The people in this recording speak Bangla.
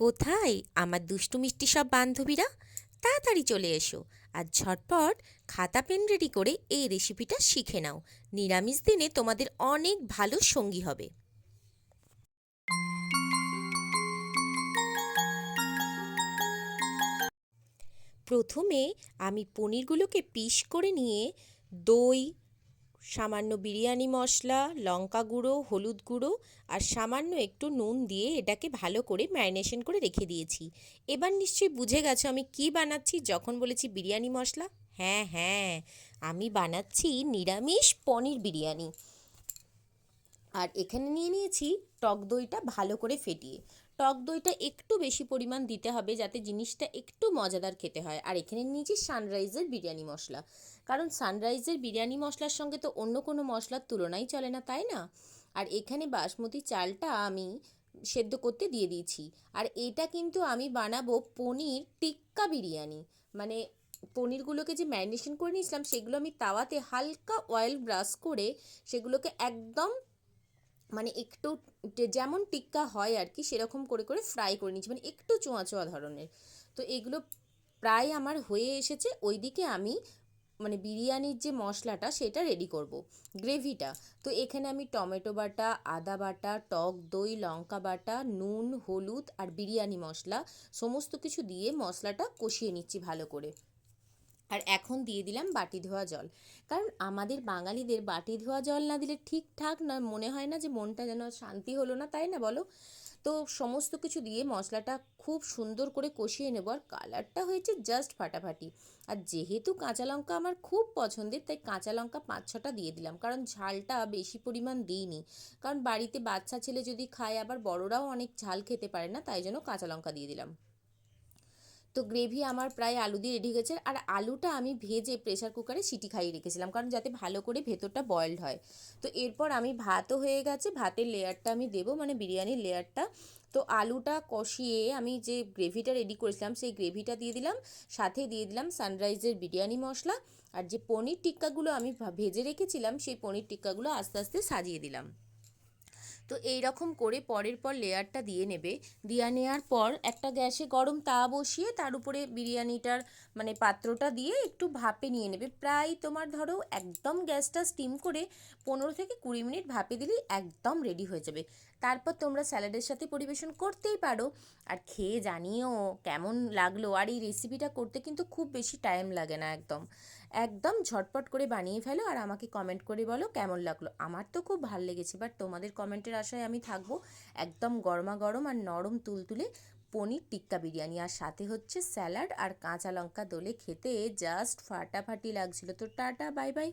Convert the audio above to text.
কোথায়? আমার দুষ্টু মিষ্টি সব বান্ধবীরা? তাড়াতাড়ি চলে এসো আর ঝটপট খাতা পেন রেডি করে এই রেসিপিটা শিখে নাও। নিরামিষ দিনে তোমাদের অনেক ভালো সঙ্গী হবে। প্রথমে আমি পনিরগুলোকে পিস করে নিয়ে দই সামান্য বিরিয়ানি মশলা, লঙ্কা গুঁড়ো, হলুদ গুঁড়ো আর সামান্য একটু নুন দিয়ে এটাকে ভালো করে ম্যারিনেশন করে রেখে দিয়েছি। এবার নিশ্চয়ই বুঝে গেছো আমি কি বানাচ্ছি যখন বলেছি বিরিয়ানি মশলা? হ্যাঁ হ্যাঁ আমি বানাচ্ছি নিরামিষ পনির বিরিয়ানি। আর এখানে নিয়ে নিয়েছি টক দইটা ভালো করে ফেটিয়ে। টক দইটা একটু বেশি পরিমাণ দিতে হবে যাতে জিনিসটা একটু মজাদার খেতে হয়। আর এখানে নিয়েছি সানরাইজের বিরিয়ানি মশলা। কারণ সানরাইজের বিরিয়ানি মশলার সঙ্গে তো অন্য কোনো মশলার তুলনাই চলে না, তাই না? আর এখানে বাসমতি চালটা আমি সেদ্ধ করতে দিয়ে দিয়েছি। আর এটা কিন্তু আমি বানাবো পনির টিক্কা বিরিয়ানি। মানে পনিরগুলোকে যে ম্যারিনেশন করে নিয়েছিলাম, সেগুলো আমি তাওয়াতে হালকা অয়েল ব্রাশ করে সেগুলোকে একদম মানে একটু যেমন টিক্কা হয় আর কি, সেরকম করে করে ফ্রাই করে নিচ্ছি মানে একটু চোঁয়া চোঁয়া ধরনের। তো এগুলো প্রায় আমার হয়ে এসেছে। ওইদিকে আমি মানে বিরিয়ানির যে মশলাটা, সেটা রেডি করব। গ্রেভিটা। তো এখানে আমি টমেটো বাটা, আদা বাটা, টক দই, লঙ্কা বাটা, নুন, হলুদ আর বিরিয়ানি মশলা, সমস্ত কিছু দিয়ে মশলাটা কষিয়ে নিচ্ছি ভালো করে। আর এখন দিয়ে দিলাম বাটি ধোয়া জল। কারণ আমাদের বাঙালিদের বাটি ধোয়া জল না দিলে ঠিকঠাক না, মনে হয় না যে মনটা যেন শান্তি হলো না, তাই না বলো? তো সমস্ত কিছু দিয়ে মশলাটা খুব সুন্দর করে কষিয়ে নেব আর কালারটা হয়েছে জাস্ট ফাটাফাটি। আর যেহেতু কাঁচা লঙ্কা আমার খুব পছন্দের, তাই কাঁচা লঙ্কা পাঁচ ছটা দিয়ে দিলাম। কারণ ঝালটা বেশি পরিমাণ দিইনি। কারণ বাড়িতে বাচ্চা ছেলে যদি খায়, আবার বড়রাও অনেক ঝাল খেতে পারে না, তাই জন্য কাঁচা লঙ্কা দিয়ে দিলাম। তো গ্রেভি আমার প্রায় আলু দিয়ে রেডি হয়েছে আর আলুটা আমি ভেজে প্রেসার কুকারে সিটি খাইয়ে রেখেছিলাম, কারণ যাতে ভালো করে ভেতরটা বয়েলড হয়। তো এরপর আমি ভাতও হয়ে গেছে, ভাতের লেয়ারটা আমি দেবো মানে বিরিয়ানির লেয়ারটা। তো আলুটা কষিয়ে আমি যে গ্রেভিটা রেডি করেছিলাম, সেই গ্রেভিটা দিয়ে দিলাম। সাথে দিয়ে দিলাম সানরাইজের বিরিয়ানি মশলা। আর যে পনির টিক্কাগুলো আমি ভেজে রেখেছিলাম, সেই পনির টিক্কাগুলো আস্তে আস্তে সাজিয়ে দিলাম। তো এই রকম করে পরের পর লেয়ারটা দিয়ে নেবে। দিয়ে নেওয়ার পর একটা গ্যাসে গরম তা বসিয়ে তার উপরে বিরিয়ানিটার মানে পাত্রটা দিয়ে একটু ভাপে নিয়ে নেবে। প্রায় তোমার ধরো একদম গ্যাসটা স্টিম করে পনেরো থেকে কুড়ি মিনিট ভাপে দিলেই একদম রেডি হয়ে যাবে। তারপর তোমরা স্যালাডের সাথে পরিবেশন করতেই পারো। আর খেয়ে জানিও কেমন লাগল। আর এই রেসিপিটা করতে কিন্তু খুব বেশি টাইম লাগে না একদম। একদম ঝটপট করে বানিয়ে ফেলো আর আমাকে কমেন্ট করে বলো কেমন লাগল। আমার তো খুব ভালো লেগেছে বাট তোমাদের কমেন্টের আশায় আমি থাকব একদম গরমা গরম আর নরম তুলতুলে পনির টিক্কা বিরিয়ানি। আর সাথে হচ্ছে স্যালাড আর কাঁচা লঙ্কা দোলে খেতে জাস্ট ফাটাফাটি লাগছিল। তো টাটা বাই বাই